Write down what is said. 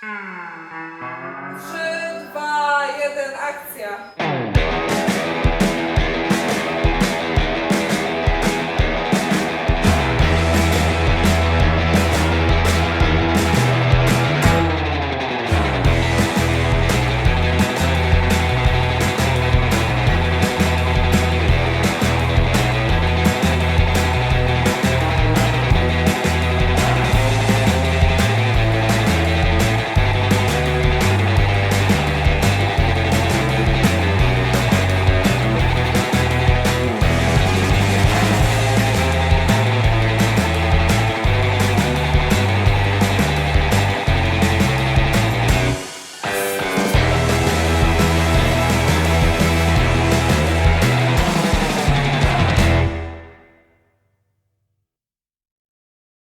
Trzy, dwa, jeden, akcja.